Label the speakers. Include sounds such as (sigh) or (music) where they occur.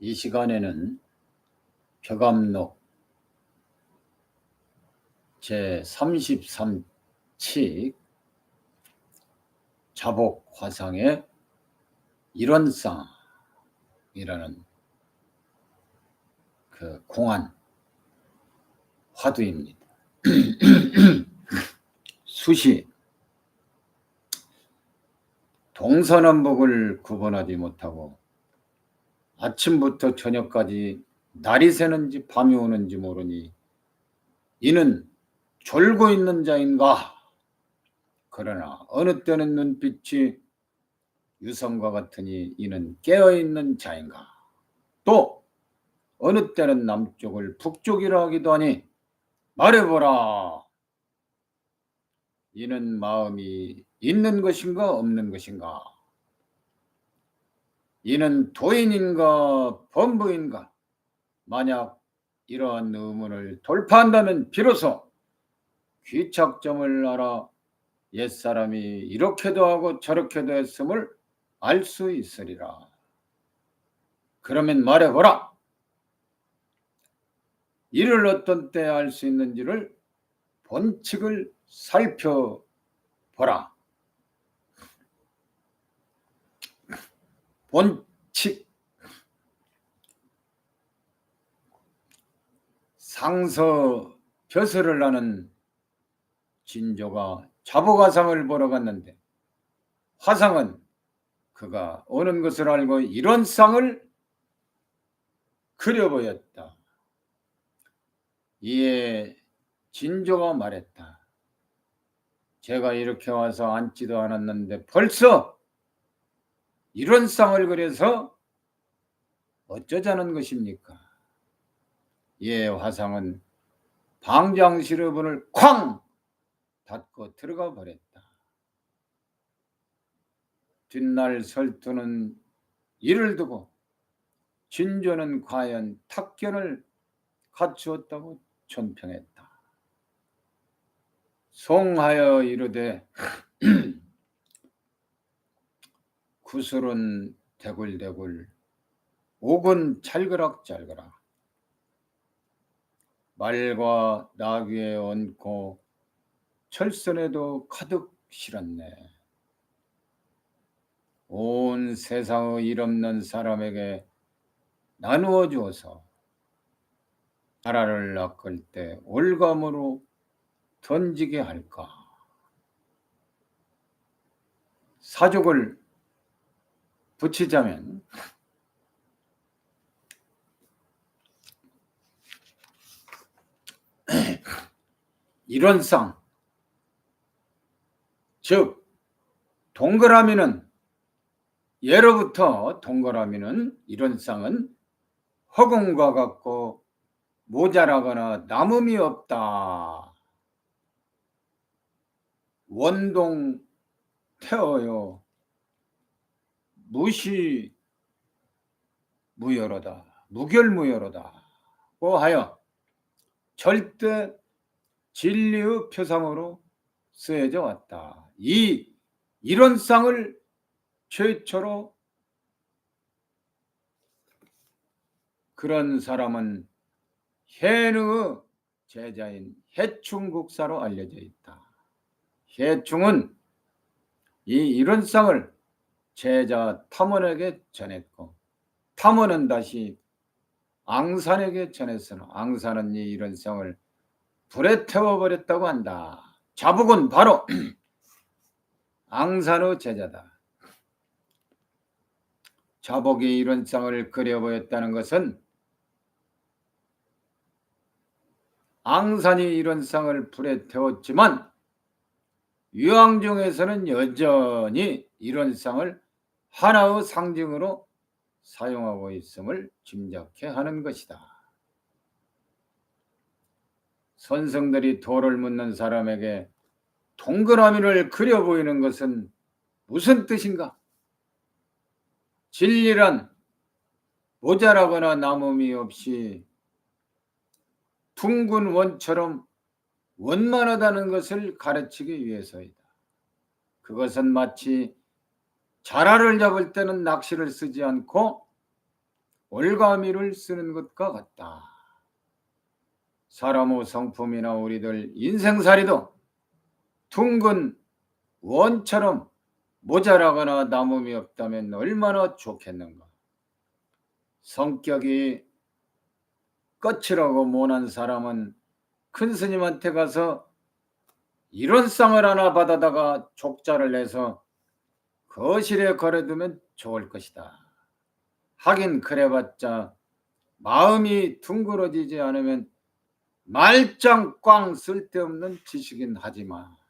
Speaker 1: 이 시간에는 벽암록 제 33칙 자복 화상의 일원상이라는 그 공안 화두입니다. (clears throat) 수시 동서남북을 구분하지 못하고 아침부터 저녁까지 날이 새는지 밤이 오는지 모르니 이는 졸고 있는 자인가? 그러나 어느 때는 눈빛이 유성과 같으니 이는 깨어 있는 자인가? 또 어느 때는 남쪽을 북쪽이라 하기도 하니 말해보라. 이는 마음이 있는 것인가 없는 것인가? 이는 도인인가 범부인가? 만약 이러한 의문을 돌파한다면 비로소 귀착점을 알아 옛사람이 이렇게도 하고 저렇게도 했음을 알 수 있으리라. 그러면 말해보라. 이를 어떤 때 알 수 있는지를 본칙을 살펴보라. 본칙 상서 벼슬을 하는 진조가 자보가상을 보러 갔는데 화상은 그가 오는 것을 알고 이런 쌍을 그려보였다. 이에 진조가 말했다. 제가 이렇게 와서 앉지도 않았는데 벌써 이런 쌍을 그려서 어쩌자는 것입니까? 예, 화상은 방장시르분을 쾅 닫고 들어가 버렸다. 뒷날 설투는 이를 두고 진조는 과연 탁견을 갖추었다고 천평했다. 송하여 이르되 (clears throat) 구슬은 대굴대굴 옥은 찰그락찰그락 말과 나귀에 얹고 철선에도 가득 실었네. 온 세상의 일 없는 사람에게 나누어 주어서 나라를 낚을 때 올감으로 던지게 할까? 사족을 붙이자면 (clears throat) 쌍, 즉 동그라미는 예로부터 동그라미는 이런 쌍은 허공과 같고 모자라거나 남음이 없다. 원동 태어요. 무시 무여로다. 무결무여로다고 하여 절대 진리의 표상으로 쓰여져 왔다. 이 이런 쌍을 최초로 그런 사람은 해능의 제자인 해충국사로 알려져 있다. 해충은 이 이런 쌍을 제자 탐원에게 전했고 탐원은 다시 앙산에게 전했으나 앙산은 이 이런 쌍을 불에 태워버렸다고 한다. 자북은 바로 (clears throat) 앙산의 제자다. 자복이 이런 쌍을 그려보였다는 것은 앙산이 이런 쌍을 불에 태웠지만 유황중에서는 여전히 이런 쌍을 하나의 상징으로 사용하고 있음을 짐작해 하는 것이다. 선성들이 돌을 묻는 사람에게 동그라미를 그려 보이는 것은 무슨 뜻인가? 진리란 모자라거나 남음이 없이 둥근 원처럼 원만하다는 것을 가르치기 위해서이다. 그것은 마치 자라를 잡을 때는 낚시를 쓰지 않고 올가미를 쓰는 것과 같다. 사람의 성품이나 우리들 인생살이도 둥근 원처럼 모자라거나 남음이 없다면 얼마나 좋겠는가. 성격이 거칠하고 모난 사람은 큰 스님한테 가서 이런 쌍을 하나 받아다가 족자를 내서 거실에 걸어두면 좋을 것이다. 하긴 그래봤자 마음이 둥그러지지 않으면 말짱 꽝 쓸데없는 지식인 하지마. 헛!